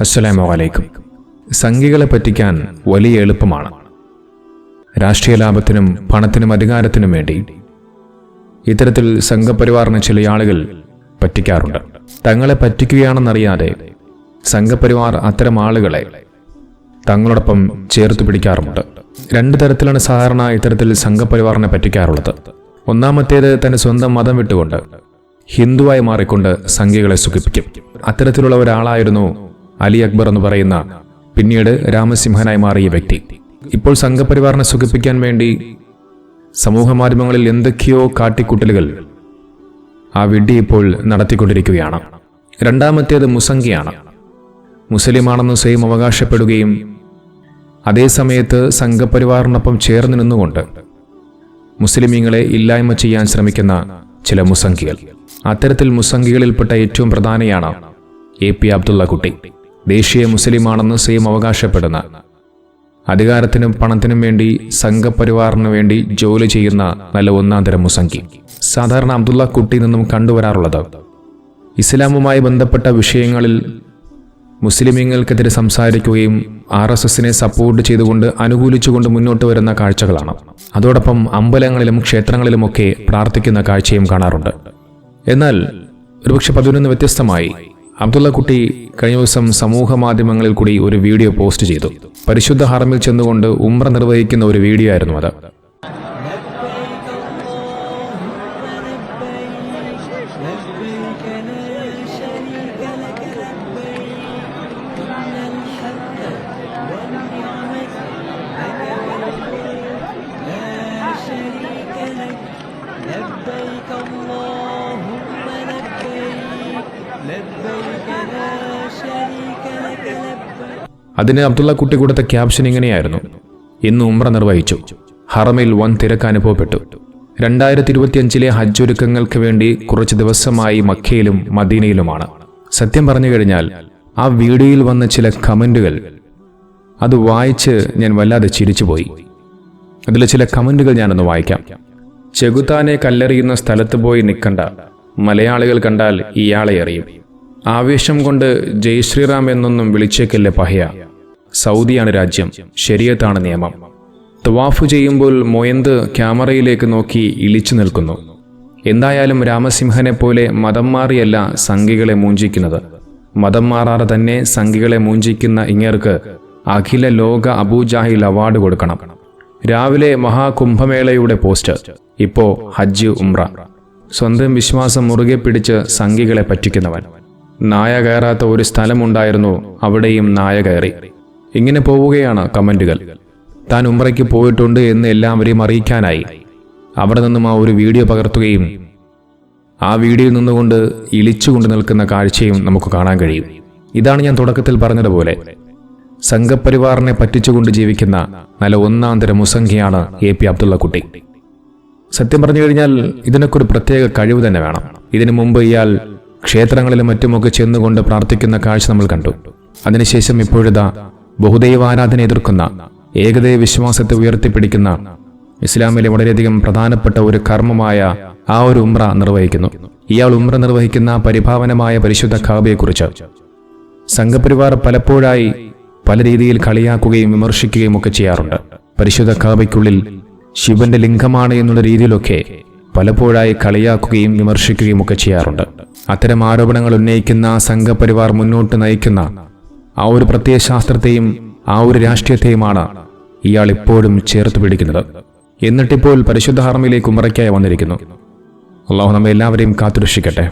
അസ്സലാമു അലൈക്കും. സംഘികളെ പറ്റിക്കാൻ വലിയ എളുപ്പമാണ്. രാഷ്ട്രീയ ലാഭത്തിനും പണത്തിനും അധികാരത്തിനും വേണ്ടി ഇത്തരത്തിൽ സംഘപരിവാറിന് ചില ആളുകൾ പറ്റിക്കാറുണ്ട്. തങ്ങളെ പറ്റിക്കുകയാണെന്നറിയാതെ സംഘപരിവാർ അത്തരം ആളുകളെ തങ്ങളോടൊപ്പം ചേർത്ത് പിടിക്കാറുമുണ്ട്. രണ്ട് തരത്തിലാണ് സാധാരണ ഇത്തരത്തിൽ സംഘപരിവാറിനെ പറ്റിക്കാറുള്ളത്. ഒന്നാമത്തേത് തന്റെ സ്വന്തം മതം വിട്ടുകൊണ്ട് ഹിന്ദുവായി മാറിക്കൊണ്ട് സംഘികളെ സുഖിപ്പിക്കും. അത്തരത്തിലുള്ള ഒരാളായിരുന്നു അലി അക്ബർ എന്ന് പറയുന്ന പിന്നീട് രാമസിംഹനായി മാറിയ വ്യക്തി. ഇപ്പോൾ സംഘപരിവാറിനെ സുഖിപ്പിക്കാൻ വേണ്ടി സമൂഹ മാധ്യമങ്ങളിൽ എന്തൊക്കെയോ കാട്ടിക്കൂട്ടലുകൾ ആ വിഡ്ഢി ഇപ്പോൾ നടത്തിക്കൊണ്ടിരിക്കുകയാണ്. രണ്ടാമത്തേത് മുസംഗിയാണ്. മുസ്ലിമാണെന്ന് സ്വയം അവകാശപ്പെടുകയും അതേസമയത്ത് സംഘപരിവാറിനൊപ്പം ചേർന്ന് നിന്നുകൊണ്ട് മുസ്ലിമീങ്ങളെ ഇല്ലായ്മ ചെയ്യാൻ ശ്രമിക്കുന്ന ചില മുസംഗികൾ. അത്തരത്തിൽ മുസംഗികളിൽപ്പെട്ട ഏറ്റവും പ്രധാനിയാണ് എ പി അബ്ദുള്ള കുട്ടി. ദേശീയ മുസ്ലിമാണെന്ന് സെയിം അവകാശപ്പെടുന്ന. അധികാരത്തിനും പണത്തിനും വേണ്ടി സംഘപരിവാറിനു വേണ്ടി ജോലി ചെയ്യുന്ന നല്ല ഒന്നാം തരം മുസംഗി സാധാരണ അബ്ദുള്ള കുട്ടി നിന്നും കണ്ടുവരാറുള്ളത്. ഇസ്ലാമുമായി ബന്ധപ്പെട്ട വിഷയങ്ങളിൽ മുസ്ലിമീങ്ങൾക്കെതിരെ സംസാരിക്കുകയും ആർ എസ് എസിനെ സപ്പോർട്ട് ചെയ്തുകൊണ്ട് അനുകൂലിച്ചുകൊണ്ട് മുന്നോട്ട് വരുന്ന കാഴ്ചകളാണ്. അതോടൊപ്പം അമ്പലങ്ങളിലും ക്ഷേത്രങ്ങളിലുമൊക്കെ പ്രാർത്ഥിക്കുന്ന കാഴ്ചയും കാണാറുണ്ട്. എന്നാൽ ഒരുപക്ഷെ പതിനൊന്ന് വ്യത്യസ്തമായി അബ്ദുള്ള കുട്ടി കഴിഞ്ഞ ദിവസം സമൂഹ മാധ്യമങ്ങളിൽ കൂടി ഒരു വീഡിയോ പോസ്റ്റ് ചെയ്തു പരിശുദ്ധ ഹറമിൽ ചെന്നുകൊണ്ട് ഉമ്ര നിർവഹിക്കുന്ന ഒരു വീഡിയോ ആയിരുന്നു അത് لبيك لا അതിന് അബ്ദുള്ള കുട്ടി കൊടുത്ത ക്യാപ്ഷൻ ഇങ്ങനെയായിരുന്നു. ഇന്ന് ഉമ്ര നിർവഹിച്ചു. ഹറമിൽ വൻ തിരക്ക് അനുഭവപ്പെട്ടു. രണ്ടായിരത്തി ഇരുപത്തിയഞ്ചിലെ ഹജ്ജ് ഒരുക്കങ്ങൾക്ക് വേണ്ടി കുറച്ച് ദിവസമായി മക്കയിലും മദീനയിലുമാണ്. സത്യം പറഞ്ഞു കഴിഞ്ഞാൽ ആ വീഡിയോയിൽ വന്ന ചില കമന്റുകൾ അത് വായിച്ച് ഞാൻ വല്ലാതെ ചിരിച്ചുപോയി. അതിലെ ചില കമന്റുകൾ ഞാനൊന്ന് വായിക്കാം. ചെകുത്താനെ കല്ലെറിയുന്ന സ്ഥലത്ത് പോയി നിൽക്കണ്ട. മലയാളികൾ കണ്ടാൽ ഇയാളെ എറിയും ആവേശം കൊണ്ട് ജയ് ശ്രീറാം എന്നൊന്നും വിളിച്ചേക്കല്ലേ പഹയ? സൗദിയാണ് രാജ്യം. ശരിയത്താണ് നിയമം. തവാഫ് ചെയ്യുമ്പോൾ മൊയന്ത് ക്യാമറയിലേക്ക് നോക്കി ഇളിച്ചു നിൽക്കുന്നു. എന്തായാലും രാമസിംഹനെ പോലെ മതം മാറിയല്ല സംഘികളെ മൂഞ്ചിക്കുന്നത്. മതം മാറാതെ തന്നെ സംഘികളെ മൂഞ്ചിക്കുന്ന ഇങ്ങേർക്ക് അഖില ലോക അബൂജാഹിൽ അവാർഡ് കൊടുക്കണം. രാവിലെ മഹാകുംഭമേളയുടെ പോസ്റ്റ് ഇപ്പോ ഹജ്ജ് ഉംറ. സ്വന്തം വിശ്വാസം മുറുകെ പിടിച്ച് സംഘികളെ പറ്റിക്കുന്നവൻ. നായ കയറാത്ത ഒരു സ്ഥലമുണ്ടായിരുന്നു. അവിടെയും നായ കയറി ഇങ്ങനെ പോവുകയാണ് കമന്റുകൾ താൻ ഉംറയ്ക്ക് പോയിട്ടുണ്ട് എന്ന് എല്ലാവരെയും അറിയിക്കാനായി. അവിടെ നിന്നും ആ ഒരു വീഡിയോ പകർത്തുകയും ആ വീഡിയോയിൽ നിന്നുകൊണ്ട് ഇളിച്ചുകൊണ്ട് നിൽക്കുന്ന കാഴ്ചയും നമുക്ക് കാണാൻ കഴിയും. ഇതാണ് ഞാൻ തുടക്കത്തിൽ പറഞ്ഞതുപോലെ. സംഘപരിവാറിനെ പറ്റിച്ചുകൊണ്ട് ജീവിക്കുന്ന നല്ല ഒന്നാം തരം മുസംഖ്യയാണ് എ പി അബ്ദുള്ള കുട്ടി സത്യം പറഞ്ഞു കഴിഞ്ഞാൽ ഇതിനൊക്കെ ഒരു പ്രത്യേക കഴിവ് തന്നെ വേണം. ഇതിനു മുമ്പ് ഇയാൾ ക്ഷേത്രങ്ങളിലും മറ്റുമൊക്കെ ചെന്നുകൊണ്ട് പ്രാർത്ഥിക്കുന്ന കാഴ്ച നമ്മൾ കണ്ടു. അതിനുശേഷം ഇപ്പോഴിതാ ബഹുദൈവാരാധന എതിർക്കുന്ന ഏകദൈവ വിശ്വാസത്തെ ഉയർത്തിപ്പിടിക്കുന്ന ഇസ്ലാമിലെ വളരെയധികം പ്രധാനപ്പെട്ട ഒരു കർമ്മമായ ആ ഒരു ഉമ്ര നിർവഹിക്കുന്നു. ഇയാൾ ഉമ്ര നിർവഹിക്കുന്ന പരിഭാവനമായ പരിശുദ്ധ ഖാബയെക്കുറിച്ച് സംഘപരിവാർ പലപ്പോഴായി പല രീതിയിൽ കളിയാക്കുകയും വിമർശിക്കുകയും ഒക്കെ ചെയ്യാറുണ്ട്. പരിശുദ്ധ ഖാബയ്ക്കുള്ളിൽ ശിവന്റെ ലിംഗമാണ് എന്നുള്ള രീതിയിലൊക്കെ പലപ്പോഴായി കളിയാക്കുകയും വിമർശിക്കുകയും ഒക്കെ ചെയ്യാറുണ്ട്. അത്തരം ആരോപണങ്ങൾ ഉന്നയിക്കുന്ന സംഘപരിവാർ മുന്നോട്ട് നയിക്കുന്ന ആ ഒരു പ്രത്യയശാസ്ത്രത്തെയും ആ ഒരു രാഷ്ട്രീയത്തെയുമാണ് ഇയാൾ ഇപ്പോഴും ചേർത്ത് പിടിക്കുന്നത്. എന്നിട്ടിപ്പോൾ പരിശുദ്ധ ഹർമ്മയിലേക്ക് ഉമറയ്ക്കായി വന്നിരിക്കുന്നു. അള്ളാഹു നമ്മെ എല്ലാവരെയും കാത്തുരക്ഷിക്കട്ടെ.